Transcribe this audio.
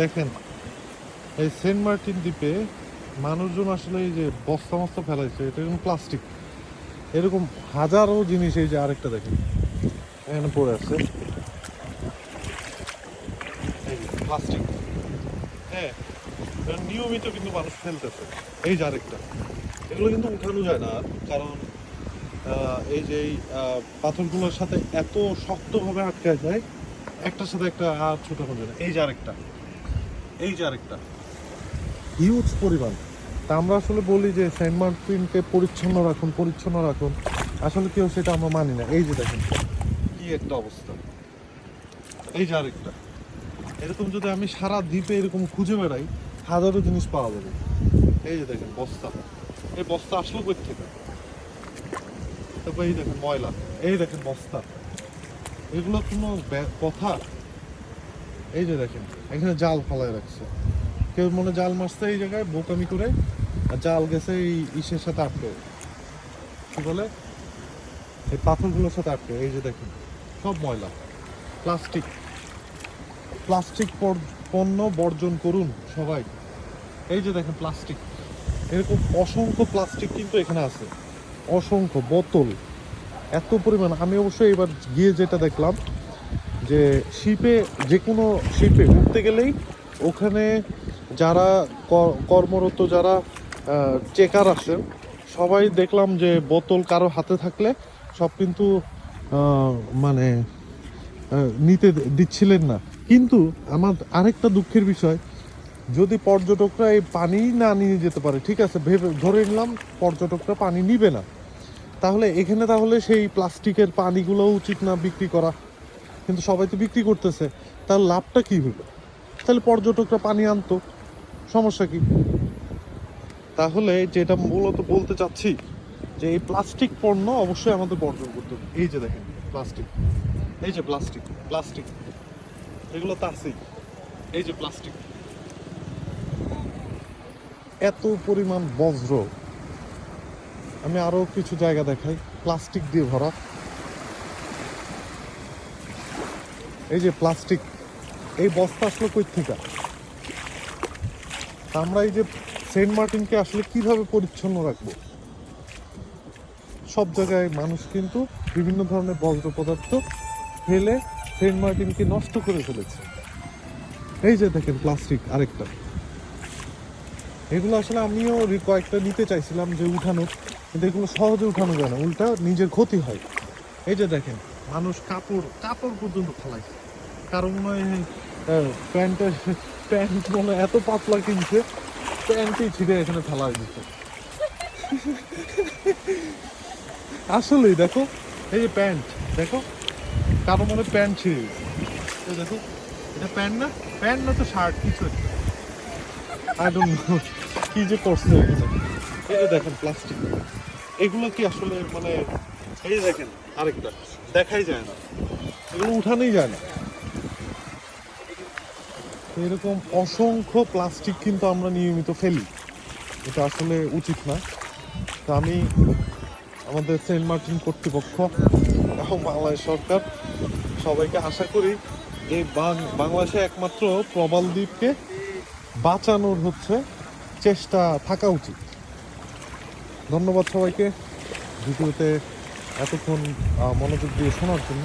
দেখেন, এই Saint Martin দ্বীপে মানুষজন আসলে এই যে বস্তা মস্তা ফেলাইছে, এটা এরকম প্লাস্টিক। এরকম হাজারো জিনিস এই যে আরেকটা দেখেন, এখানে পড়ে আছে। প্লাস্টিক। হ্যাঁ নিয়মিত কিন্তু মানুষ ফেলতেছে। এই যে আরেকটা, এগুলো কিন্তু উঠানো যায় না, কারণ এই যে পাথরগুলোর সাথে এত শক্তভাবে আটকে যায়, একটার সাথে একটা আর ছোটানো যায় না। এই যে আরেকটা। এই যে আরেকটা। হিউজ পরিমাণ। তা আমরা আসলে বলি যে সেন্ট মার্টিনকে পরিচ্ছন্ন রাখুন পরিচ্ছন্ন রাখুন। আসলে কেউ সেটা আমরা মানি না। এই যে দেখেন। কি একটা অবস্থা। এই যে আরেকটা। এরকম যদি আমি সারা দ্বীপে এরকম খুঁজে বেড়াই, হাজারো জিনিস পাওয়া যাবে। এই যে দেখেন বস্তা। এই বস্তা আসলো কই থেকে? তারপর এই দেখেন ময়লা। এই দেখেন বস্তা। এগুলো কোনো কথা? এই যে দেখেন। এখানে জাল ফলায় রাখছে। কেউ মনে জাল মারছে এই জায়গায়, বোকামি করে, আর জাল গেছে এই ইসের সাথে আটকে। কি বলে? এই পাথরগুলোর সাথে আটকে, এই যে দেখেন, সব ময়লা। প্লাস্টিক। প্লাস্টিক পণ্য বর্জন করুন সবাই। এই যে দেখেন প্লাস্টিক। এরকম অসংখ্য প্লাস্টিক কিন্তু এখানে আছে। অসংখ্য বোতল। এত পরিমাণ। আমি অবশ্যই এবার গিয়ে যেটা দেখলাম যে শিপে, যে কোনো শিপে উঠতে গেলেই ওখানে যারা কর্মরত, যারা চেকার আসেন, সবাই দেখলাম যে বোতল কারও হাতে থাকলে সব কিন্তু মানে নিতে দিচ্ছিলেন না। কিন্তু আমার আরেকটা দুঃখের বিষয়, যদি পর্যটকরা এই পানি না নিয়ে যেতে পারে, ঠিক আছে, ভেবে, ধরে নিলাম পর্যটকরা পানি নিবে না, তাহলে এখানে তাহলে সেই প্লাস্টিকের পানিগুলো উচিত না বিক্রি করা। কিন্তু সবাই তো বিক্রি করতেছে। তার লাভটা কি হলো? তাহলে পর্যটকরা পানি আনতো। সমস্যা কি? তাহলে যেটা মূলত বলতে চাচ্ছি, যে এই প্লাস্টিক পণ্য অবশ্যই আমাদের বর্জন করতে হবে। এই যে দেখেন, প্লাস্টিক। এই যে প্লাস্টিক প্লাস্টিক। এগুলো তো আছেই। এই যে প্লাস্টিক। এত পরিমাণ বজ্র। আমি আরও কিছু জায়গা দেখাই। প্লাস্টিক দিয়ে ভরা। এই যে প্লাস্টিক, এই বস্তা আসলো কই থেকে আমরা এই যে সেন্ট মার্টিনকে আসলে কীভাবে পরিচ্ছন্ন রাখব? সব জায়গায় মানুষ কিন্তু বিভিন্ন ধরনের বজ্র পদার্থ ফেলে সেন্ট মার্টিনকে নষ্ট করে ফেলেছে। এই যে দেখেন প্লাস্টিক আরেকটা। এগুলো আসলে আমিও কয়েকটা নিতে চাইছিলাম যে উঠানো কিন্তু এগুলো সহজে উঠানো যায় না, উল্টা নিজের ক্ষতি হয়। এই যে দেখেন, মানুষ কাপড় কাপড় পর্যন্ত ফেলায় কারণ মনে হয় প্যান্ট মনে এত পাতলা কিনছে, প্যান্টই ছিঁড়ে এখানে ফেলা হয়ে দিচ্ছে আসলেই দেখো, এই যে প্যান্ট, দেখো, কারও মনে প্যান্ট ছিঁড়ে দেখো, এটা প্যান্ট না? প্যান্ট না তো শার্ট, কিছু আই ডোন্ট নো কি যে করছে এখানে। এই যে দেখেন প্লাস্টিক এগুলো কি আসলে মানে এই দেখেন আরেকটা, দেখাই যায় না। এগুলো উঠানোই যায় না। এরকম অসংখ্য প্লাস্টিক কিন্তু আমরা নিয়মিত ফেলি। এটা আসলে উচিত না। তো আমি আমাদের সেন্ট মার্টিন কর্তৃপক্ষ এবং বাংলাদেশ সরকার সবাইকে আশা করি যে বাংলাদেশে একমাত্র প্রবাল দ্বীপকে বাঁচানোর হচ্ছে চেষ্টা থাকা উচিত। ধন্যবাদ সবাইকে ভিডিওতে এতক্ষণ মনোযোগ দিয়ে শোনার জন্য।